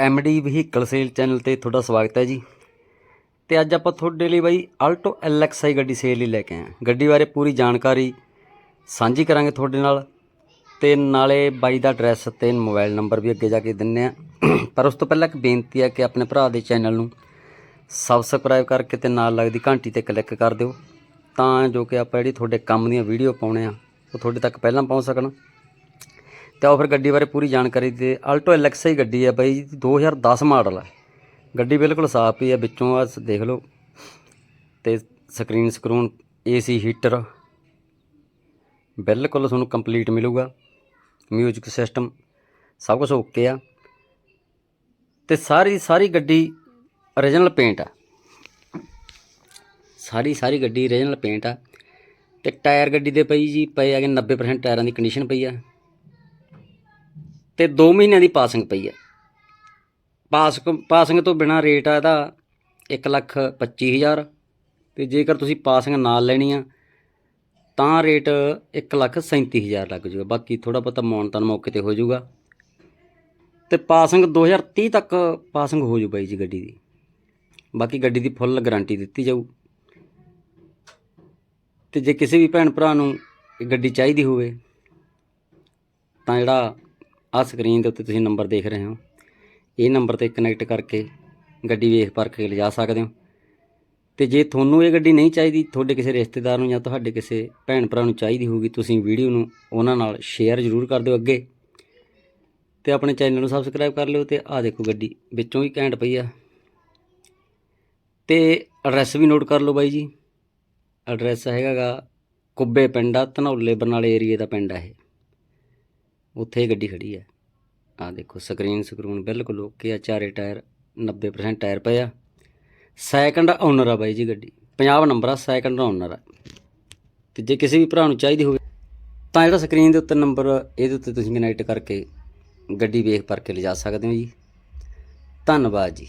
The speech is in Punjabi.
ਐਮਡੀ ਵਹੀਕਲ ਸੇਲ ਚੈਨਲ ਤੇ ਤੁਹਾਡਾ ਸਵਾਗਤ ਹੈ ਜੀ। ਤੇ ਅੱਜ ਆਪਾਂ ਤੁਹਾਡੇ ਲਈ ਬਾਈ ਆਲਟੋ ਐਲਐਕਸਆਈ ਗੱਡੀ ਸੇਲ ਲਈ ਲੈ ਕੇ ਆਏ ਹਾਂ। ਗੱਡੀ ਬਾਰੇ ਪੂਰੀ ਜਾਣਕਾਰੀ ਸਾਂਝੀ ਕਰਾਂਗੇ ਤੁਹਾਡੇ ਨਾਲ। ਤੇ ਨਾਲੇ ਬਾਈ ਦਾ ਐਡਰੈਸ ਤੇ ਮੋਬਾਈਲ ਨੰਬਰ ਵੀ ਅੱਗੇ ਜਾ ਕੇ ਦਿੰਨੇ ਆ ਪਰ ਉਸ ਤੋਂ ਪਹਿਲਾਂ ਇੱਕ ਬੇਨਤੀ ਹੈ ਕਿ ਆਪਣੇ ਭਰਾ ਦੇ ਚੈਨਲ ਨੂੰ ਸਬਸਕ੍ਰਾਈਬ ਕਰਕੇ ਤੇ ਨਾਲ ਲੱਗਦੀ ਘੰਟੀ ਤੇ ਕਲਿੱਕ ਕਰ ਦਿਓ। ਤਾਂ ਜੋ ਕਿ ਆਪਾਂ ਜਿਹੜੀ ਤੁਹਾਡੇ ਕੰਮ ਦੀਆਂ ਵੀਡੀਓ ਪਾਉਣੇ ਆ, ਉਹ ਤੁਹਾਡੇ ਤੱਕ ਪਹਿਲਾਂ ਪਹੁੰਚ ਸਕਣ। ਤੇ ਆਓ ਫਿਰ ਗੱਡੀ ਬਾਰੇ ਪੂਰੀ ਜਾਣਕਾਰੀ ਦੇ ਆਲਟੋ ਐਲਐਕਸਆਈ ਗੱਡੀ ਹੈ ਬਾਈ ਜੀ 2010 ਮਾਡਲ ਹੈ। ਗੱਡੀ ਬਿਲਕੁਲ ਸਾਫ਼ ਹੀ ਹੈ, ਵਿੱਚੋਂ ਆ ਦੇਖ ਲਓ। ਤੇ ਸਕਰੀਨ ਸਕਰੂਨ ਏਸੀ ਹੀਟਰ ਬਿਲਕੁਲ ਤੁਹਾਨੂੰ ਕੰਪਲੀਟ ਮਿਲੂਗਾ। ਮਿਊਜ਼ਿਕ ਸਿਸਟਮ ਸਭ ਕੁਝ ਓਕੇ ਆ। ਤੇ ਸਾਰੀ ਸਾਰੀ ਗੱਡੀ origignal ਪੇਂਟ ਆ। ਸਾਰੀ ਸਾਰੀ ਗੱਡੀ origignal ਪੇਂਟ ਆ। ਤੇ ਟਾਇਰ ਗੱਡੀ ਦੇ ਪਈ ਜੀ, ਪਏ ਹੈਗੇ 90% ਟਾਇਰਾਂ ਦੀ ਕੰਡੀਸ਼ਨ ਪਈ ਆ। ਤੇ 2 ਮਹੀਨਿਆਂ ਦੀ ਪਾਸਿੰਗ ਪਈ ਹੈ। ਪਾਸ ਪਾਸਿੰਗ ਤੋਂ ਬਿਨਾ ਰੇਟ ਆ ਇਹਦਾ 1 ਲੱਖ 25000 ਤੇ ਜੇਕਰ ਤੁਸੀਂ ਪਾਸਿੰਗ ਨਾਲ ਲੈਣੀ ਆ, ਤਾਂ ਰੇਟ 1 ਲੱਖ 37000 ਲੱਗ ਜਾਊਗਾ ਬਾਕੀ ਥੋੜਾ ਬਹੁਤਾ ਮਾਨਤਾਨ ਮੌਕੇ ਤੇ ਹੋ ਜਾਊਗਾ ਤੇ ਪਾਸਿੰਗ 2030 ਤੱਕ ਪਾਸਿੰਗ ਹੋ ਜੂ ਬਾਈ ਜੀ ਗੱਡੀ ਦੀ। ਬਾਕੀ ਗੱਡੀ ਦੀ ਫੁੱਲ ਗਾਰੰਟੀ ਦਿੱਤੀ ਜਾਊ। ਤੇ ਜੇ ਕਿਸੇ ਵੀ ਭੈਣ ਭਰਾ ਨੂੰ ਇਹ ਗੱਡੀ ਚਾਹੀਦੀ ਹੋਵੇ, ਤਾਂ ਜਿਹੜਾ ਆਹ ਸਕਰੀਨ ਦੇ ਉੱਤੇ ਤੁਸੀਂ ਨੰਬਰ ਦੇਖ ਰਹੇ ਹੋ। ਇਹ ਨੰਬਰ ਤੇ ਕਨੈਕਟ ਕਰਕੇ ਗੱਡੀ ਵੇਖ ਪਰਖ ਕੇ ਲਿਜਾ ਸਕਦੇ ਹੋ। ਤੇ ਜੇ ਤੁਹਾਨੂੰ ਇਹ ਗੱਡੀ ਨਹੀਂ ਚਾਹੀਦੀ, ਤੁਹਾਡੇ ਕਿਸੇ ਰਿਸ਼ਤੇਦਾਰ ਨੂੰ ਜਾਂ ਤੁਹਾਡੇ ਕਿਸੇ ਭੈਣ ਭਰਾ ਨੂੰ ਚਾਹੀਦੀ ਹੋਊਗੀ, ਤੁਸੀਂ ਵੀਡੀਓ ਨੂੰ ਉਹਨਾਂ ਨਾਲ ਸ਼ੇਅਰ ਜ਼ਰੂਰ ਕਰ ਦਿਓ ਅੱਗੇ। ਤੇ ਆਪਣੇ ਚੈਨਲ ਨੂੰ ਸਬਸਕ੍ਰਾਈਬ ਕਰ ਲਿਓ ਤੇ ਆਹ ਦੇਖੋ ਗੱਡੀ ਵਿੱਚੋਂ ਹੀ ਘੈਂਟ ਪਈ ਆ। ਤੇ ਐਡਰੈਸ ਵੀ ਨੋਟ ਕਰ ਲਓ ਬਾਈ ਜੀ। ਐਡਰੈਸ ਹੈਗਾਗਾ ਕੁੱਬੇ ਪਿੰਡ ਆ, ਧਨੌਲੇ ਬਰਨਾਲੇ ਏਰੀਏ ਦਾ ਪਿੰਡ ਆ ਇਹ। ਉੱਥੇ ਇਹ ਗੱਡੀ ਖੜੀ ਹੈ। ਆ ਦੇਖੋ ਸਕਰੀਨ ਸਕਰੂਨ ਬਿਲਕੁਲ ਓਕੇ ਆ, ਚਾਰੇ ਟਾਇਰ 90% ਟਾਇਰ ਪਏ ਆ। ਸੈਕੰਡ ਓਨਰ ਆ ਬਾਈ ਜੀ ਗੱਡੀ। ਪੰਜਾਬ ਨੰਬਰ ਆ ਸੈਕੰਡ ਓਨਰ ਆ। ਤੇ ਜੇ ਕਿਸੇ ਵੀ ਭਰਾ ਨੂੰ ਚਾਹੀਦੀ ਹੋਵੇ, ਤਾਂ ਜਿਹੜਾ ਸਕਰੀਨ ਦੇ ਉੱਤੇ ਨੰਬਰ ਇਹਦੇ ਉੱਤੇ ਤੁਸੀਂ ਕਨੈਕਟ ਕਰਕੇ ਗੱਡੀ ਵੇਖ ਪਰ ਕੇ ਲਿਜਾ ਸਕਦੇ ਹੋ ਜੀ। ਧੰਨਵਾਦ ਜੀ।